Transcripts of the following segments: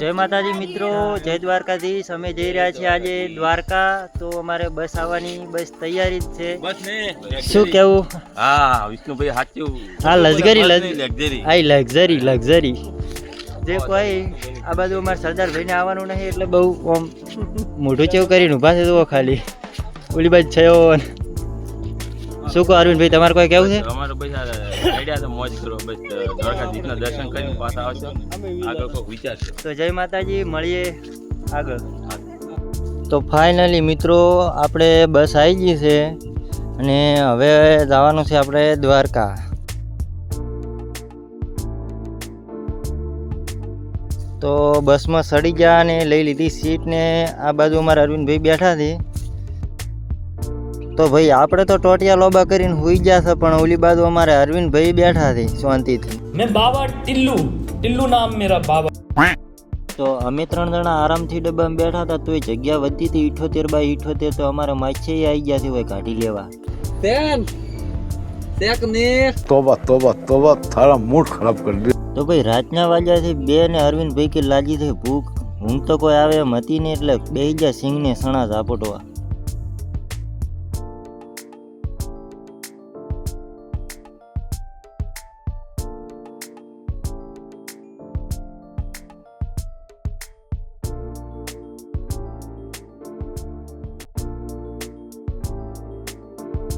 જય માતાજી મિત્રો જય દ્વારકાધીશ. અમે જઈ રહ્યા છીએ આજે દ્વારકા. તો અમારે બસ આવવાની બસ તૈયારી જ છે. બસ શું કેવું? હા વિષ્ણુભાઈ સાચું. હા લક્ઝરી લક્ઝરી આ લક્ઝરી લક્ઝરી જે કોઈ આ બાજુ અમારે સરદારભાઈને આવવાનું નહીં એટલે બહુ આમ મોઢું ચેવું કરીને ઊભા છે તો ખાલી. ઓલી બાજુ છયો ને. શું કહો અરવિંદભાઈ તમારે કોઈ કેવું છે? અમારો બસ આઈડિયા તો મોજ કરો બસ દ્વારકાધીશના દર્શન કરીને પાછા આવશો. આગળ કોઈ વિચાર છે. તો જય માતાજી મળીએ આગળ. તો ફાઇનલી મિત્રો આપણે બસ આવી ગઈ છે અને હવે જવાનું છે આપણે દ્વારકા. તો બસમાં સડી ગયા અને લઈ લીધી સીટ ને આ બાજુ અમારા અરવિંદભાઈ બેઠા છે. તો ભાઈ આપણે તો ટોટિયા લોબા કરીને હોઈ ગયા છે પણ ઓલી બાજુ અમારે અરવિંદ ભાઈ બેઠા છે શાંતિથી. મેં બાબા ટિલ્લુ. ટિલ્લુ નામ મેરા બાબા તો અમે ત્રણ જણા આરામથી ડબ્બામાં બેઠા હતા તોય જગ્યા વધતી હતી ઇઠોતેર બાય ઇઠોતેર તો અમારે માછે આવી ગયા છે હોય કાઢી લેવા. બેન તોબા તોબા તોબા તારા મૂડ કરી દે. તો ભાઈ રાતના વાગ્યાથી બે ને અરવિંદભાઈ કે લાગી થઈ ભૂખ. હું તો કોઈ આવે એમ હતી નહીં એટલે બે ગયા સિંગને સણા ઝાપટવા.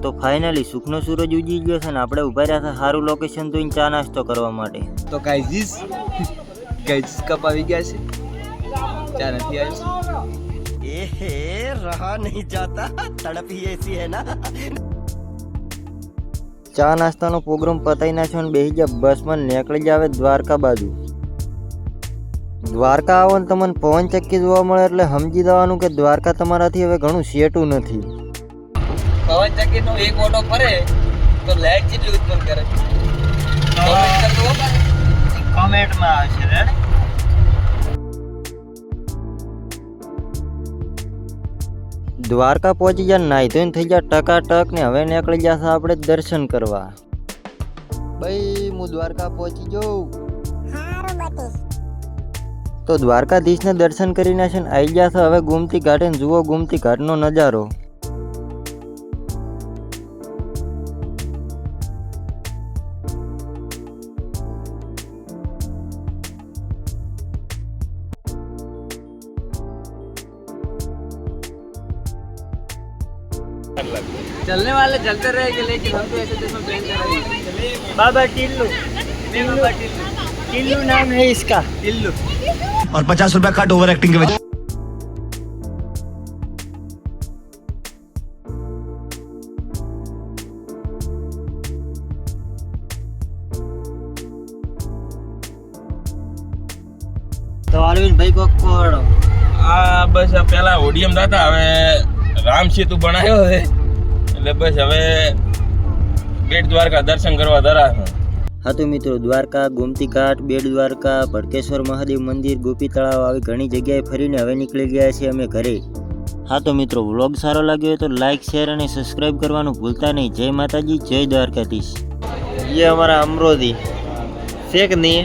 તો ફાઇનલી સુખનો સૂરજ ઉજી ગયો છે ને આપણે ઊભા રહ્યા છે સારું લોકેશન તો ચા નાસ્તો કરવા માટે. તો ગાઈઝીસ ગાઈઝ કપ આવી ગયા છે. ચા નથી આવી. એ હે રહા નહીં જાતા. તડપ એસી હે ના. ચા નાસ્તાનો પ્રોગ્રામ પતાઈ ના નાખ્યો ને બેસી ગયા બસમાં નીકળી જાવે દ્વારકા બાજુ. દ્વારકા આવો ને તમને પવન ચક્કી જોવા મળે એટલે સમજી દેવાનું કે દ્વારકા તમારાથી હવે ઘણું શેટું નથી. પવન ચક્કી નો એક ઓટો ફરે તો લાઈટ જેટલી ઉત્પન્ન કરે? કોમેન્ટમાં આવશે રે દ્વારકા પહોંચી ગયા નાહી ધોઈને થઈ ગયા ટકાટક ને હવે નીકળી જશે આપણે દર્શન કરવા. ભાઈ હું દ્વારકા પહોંચી જાઉં. તો દ્વારકાધીશને દર્શન કરીને છે ને આવી ગયા છે હવે ગુમતી ઘાટે ને જુઓ ગુમતી ઘાટનો નજારો. चलने वाले चलते रहेंगे लेकिन हम तो ऐसे दिन में प्लान करेंगे बाबा टिल्लू टिल्लू टिल्लू नाम है इसका टिल्लू और पचास रुपया कट ओवर एक्टिंग के वजह તો અરવિંદભાઈ કોક કોડો આ બસ આ પેલા ઓડિયમ દાતા હવે રામ સેતુ બનાવ્યો છે એટલે બસ હવે બેટ દ્વારકા દર્શન કરવા ધરા છે હા તો મિત્રો દ્વારકા ગોમતી ઘાટ બેડ દ્વારકા ભડકેશ્વર મહાદેવ મંદિર ગોપી તળાવ આવી ઘણી જગ્યાએ ફરીને હવે નીકળી ગયા છીએ અમે ઘરે હા તો મિત્રો વ્લોગ સારો લાગ્યો હોય તો લાઈક શેર અને સબસ્ક્રાઇબ કરવાનું ભૂલતા નહીં જય માતાજી જય દ્વારકાધીશ ये हमारा अमरोदी शेख नहीं